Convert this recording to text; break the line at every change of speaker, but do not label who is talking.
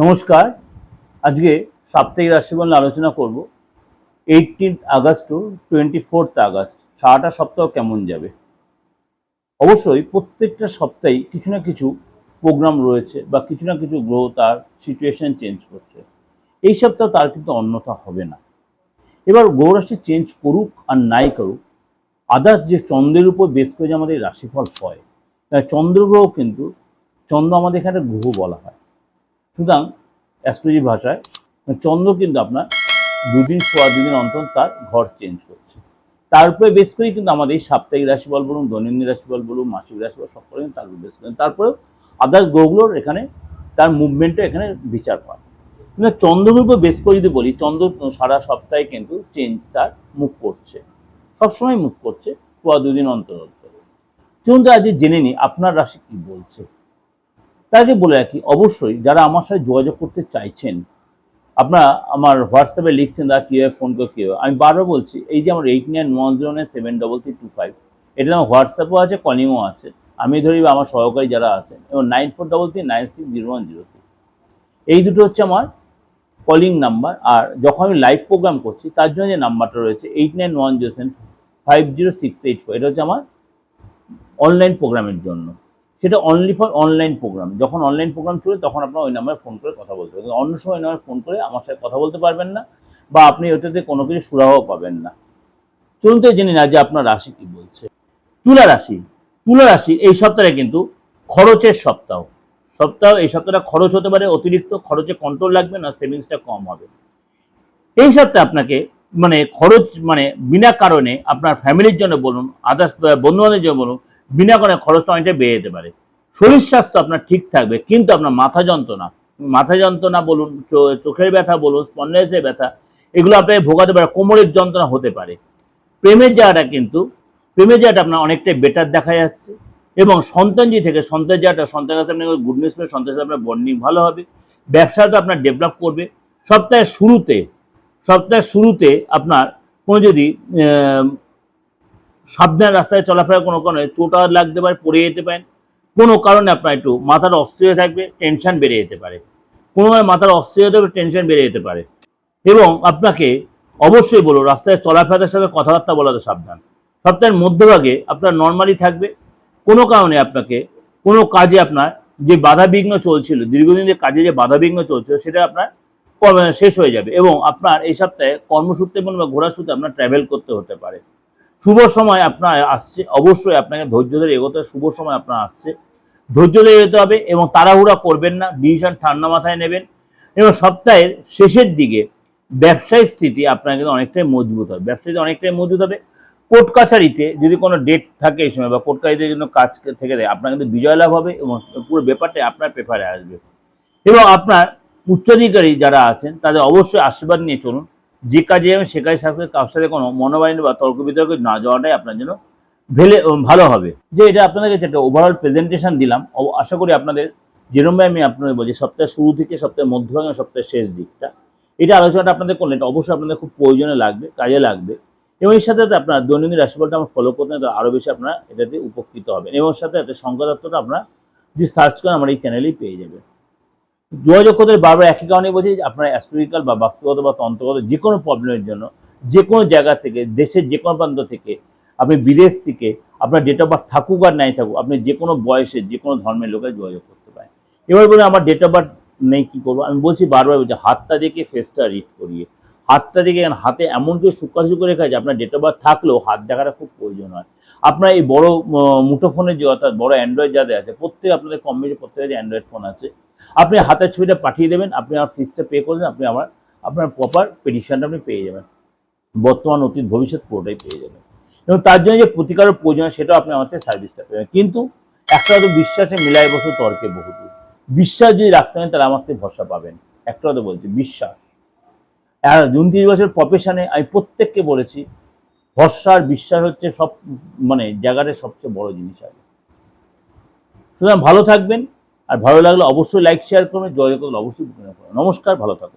নমস্কার। আজকে সাপ্তাহিক রাশিফল আলোচনা করব। Eighteenth August to twenty fourth August, সারাটা সপ্তাহ কেমন যাবে? অবশ্যই প্রত্যেকটা সপ্তাহেই কিছু না কিছু প্রোগ্রাম রয়েছে বা কিছু না কিছু গ্রহ তার সিচুয়েশন চেঞ্জ করছে। এই সপ্তাহ তার কিন্তু অন্যথা হবে না। এবার গ্রহরাশি চেঞ্জ করুক আর নাই করুক আদার্স যে চন্দ্রের উপর বেশ করে যে আমাদের রাশিফল হয় চন্দ্রগ্রহ কিন্তু, চন্দ্র আমাদের এখানে গ্রহ বলা হয়। সুতরাং অ্যাস্ট্রোলজি ভাষায় চন্দ্র কিন্তু আপনার দুদিন, সোয়া দুদিন অন্তর তার ঘর চেঞ্জ করছে। তার উপরে বেশ করেই কিন্তু আমাদের এই সাপ্তাহিক রাশিফল বলুন, দৈনন্দিন রাশিফল বলুন, মাসিক রাশিফল সব করে তার উপর বেশ করেন। তারপরেও আদার্স গ্রহগুলোর এখানে তার মুভমেন্টও এখানে বিচার পায়। কিন্তু চন্দ্রের উপর বেশ করে যদি বলি, চন্দ্র সারা সপ্তাহে কিন্তু চেঞ্জ তার মুখ করছে। সবসময় মুখ করছে, সোয়া দুদিন অন্তর অন্তর। তো আজ জেনে নিই, আপনার রাশি কি বলছে? তার বলে রাখি, অবশ্যই যারা আমার সাথে যোগাযোগ করতে চাইছেন, আপনারা আমার হোয়াটসঅ্যাপে লিখছেন তারা কীভাবে ফোন করে কীভাবে আমি বারবার বলছি, এই যে আমার eight nine one zero nine seven double three two five এটা আমার হোয়াটসঅ্যাপও আছে কলিংও আছে। আমি ধরি আমার সহকারী যারা আছেন, এবং nine four double three nine six zero one zero six এই দুটো হচ্ছে আমার কলিং নাম্বার আর যখন আমি লাইভ প্রোগ্রাম করছি, তার জন্য যে নাম্বারটা রয়েছে eight nine one zero seven five zero six eight four এটা হচ্ছে আমার অনলাইন প্রোগ্রামের জন্য। সেটা অনলি ফর অনলাইন প্রোগ্রাম যখন অনলাইন প্রোগ্রাম চলে, তখন আপনার ওই নাম্বারে ফোন করে কথা বলতে পারবেন। অন্য সময় নাম্বারে ফোন করে আমার সাথে কথা বলতে পারবেন না, বা আপনি ওটাতে কোনো কিছু সুরাহ পাবেন না। চলুন তো জেনে না যে আপনার রাশি কি বলছে। তুলা রাশি। তুলা রাশি, এই সপ্তাহে কিন্তু খরচের সপ্তাহ। সপ্তাহ, এই সপ্তাহটা খরচ হতে পারে অতিরিক্ত, খরচে কন্ট্রোল লাগবে, না সেভিংসটা কম হবে। এই সপ্তাহে আপনাকে মানে খরচ মানে বিনা কারণে আপনার ফ্যামিলির জন্য বলুন আদার্স বন্ধু বান্ধবের জন্য বলুন বিনা কারণে খরচটা অনেকটা বেড়ে যেতে পারে। শরীর স্বাস্থ্য আপনার ঠিক থাকবে, কিন্তু আপনার মাথা যন্ত্রণা মাথা যন্ত্রণা বলুন চোখের ব্যথা বলুন স্পন্ডাইসের ব্যথা, এগুলো আপনাকে ভোগাতে পারে কোমরের যন্ত্রণা হতে পারে। প্রেমের জায়গাটা কিন্তু, প্রেমের জায়গাটা আপনার অনেকটাই বেটার দেখা যাচ্ছে এবং সন্তানজি থেকে সন্তান জায়গাটা, সন্তানের কাছে আপনার গুড নিউজ পেয়ে সন্তান সাথে আপনার বন্ডিং ভালো হবে, ব্যবসাটা আপনার ডেভেলপ করবে। সপ্তাহের শুরুতে সপ্তাহের শুরুতে আপনার কোনো যদি সাবধান রাস্তায় চলাফেরা কোনো কারণে চোটা লাগতে পারে, পড়ে যেতে পারেন। কোনো কারণে আপনার একটু মাথার অস্থির থাকবে টেনশন বেড়ে যেতে পারে। কোনো মাথার অস্থির হবে টেনশন বেড়ে যেতে পারে। এবং আপনাকে অবশ্যই বলো রাস্তায় চলাফেরার সাথে কথাবার্তা বলাতে সাবধান। সপ্তাহের মধ্যভাগে আপনার নর্মালি থাকবে। কোনো কারণে আপনাকে কোনো কাজে আপনার যে বাধা বিঘ্ন চলছিল, দীর্ঘদিন যে কাজে যে বাধা বিঘ্ন চলছিল, সেটা আপনার শেষ হয়ে যাবে। এবং আপনার এই সপ্তাহে কর্মসূত্রে বলুন বা ঘোরার সূত্রে আপনার ট্রাভেল করতে হতে পারে। শুভ সময় আপনার আসছে। অবশ্যই আপনাকে ধৈর্য ধরে এগোতে শুভ সময় আপনার আসছে। ধৈর্য ধরে যেতে হবে এবং তাড়াহুড়া করবেন না। ডিসিশন ঠান্ডা মাথায় নেবেন। এবং সপ্তাহের শেষের দিকে ব্যবসায়িক স্থিতি আপনার কিন্তু অনেকটাই মজবুত হবে। ব্যবসায়িক অনেকটাই মজবুত হবে। কোর্ট কাছারিতে যদি কোনো ডেট থাকে এই সময় বা কোর্ট কাছারিতে জন্য কাজ থেকে দেয় আপনার কিন্তু বিজয় লাভ হবে এবং পুরো ব্যাপারটা আপনার পেপারে আসবে। এবং আপনার উচ্চাধিকারী যারা আছেন, তাদের অবশ্যই আশীর্বাদ নিয়ে চলুন। যে কাজে যাবেন সে কাজে সাকসেস, কারোর সাথে কোনো মনোবাহিনী বা তর্ক বিতর্কে না যাওয়াটাই আপনার জন্য ভেলে ভালো হবে। যে এটা আপনাদের কাছে একটা ওভারঅল প্রেজেন্টেশন দিলাম আশা করি আপনাদের যেরকম আমি আপনাদের বলছি, সপ্তাহের শুরু থেকে সপ্তাহের মধ্যভাগ এবং সপ্তাহের শেষ দিকটা। এটা আলোচনাটা আপনাদের করলে এটা অবশ্যই আপনাদের খুব প্রয়োজনে লাগবে, কাজে লাগবে। এবং এর সাথে সাথে আপনার দৈনন্দিন রাশিফলটা আমার ফলো করতে আরও বেশি আপনারা এটাতে উপকৃত হবেন। এবং সাথে সাথে সংখ্যা তত্ত্বটা আপনারা যদি সার্চ করেন, আমার এই চ্যানেলেই পেয়ে যাবেন। যোগাযোগ করতে বারবার একই কারণে বলছি আপনারা অ্যাস্ট্রোলজিক্যাল বা বাস্তুগত বা তন্ত্রগত যে কোনো প্রবলেমের জন্য যে কোনো জায়গা থেকে, দেশের যে কোনো প্রান্ত থেকে, আপনি বিদেশ থেকে, আপনার ডেট অফ বার্থ থাকুক আর নাই থাকুক, আপনি যে কোনো বয়সে যে কোনো ধর্মের লোকের যোগাযোগ করতে পারেন। এবার বলে আমার ডেট অফ বার্থ নেই, কি করব? আমি বলছি বারবার বলছি, হাতটা দেখে ফেসটা রিড করিয়ে। হাতটা দেখে হাতে এমন সুকাশু করে রেখা আছে আপনার ডেট অফ বার্থ থাকলেও হাত দেখাটা খুব প্রয়োজন হয়। আপনার এই বড় মুঠোফোনের যে অর্থাৎ বড় অ্যান্ড্রয়েড যাদের আছে, প্রত্যেক আপনাদের কম বেশি প্রত্যেকের অ্যান্ড্রয়েড ফোন আছে। আপনি হাতের ছবিটা পাঠিয়ে দেবেন, আপনি আমার ফিসটা পে করবেন আপনি আমার, আপনার প্রপার পেটিশনটা আপনি পেয়ে যাবেন। বর্তমান অতীত, ভবিষ্যৎ পুরোটাই পেয়ে যাবেন। এবং তার জন্য যে প্রতিকারের প্রয়োজন সেটাও আপনি থেকে সার্ভিসটা পেয়ে কিন্তু একটা হয়তো বিশ্বাসে মিলাই বসে তর্কে বহুদূর। বিশ্বাস যদি রাখতে হয়, তাহলে আমার থেকে ভরসা পাবেন। একটা কথা বলছি, বিশ্বাস। উনত্রিশ বছর প্রফেশনে আমি প্রত্যেককে বলেছি, ভরসা আর বিশ্বাস হচ্ছে সব মানে জায়গাটা সবচেয়ে বড় জিনিস আছে সুতরাং ভালো থাকবেন। আর ভালো লাগলে অবশ্যই লাইক শেয়ার করবেন জয় করলে অবশ্যই নমস্কার ভালো থাকুন।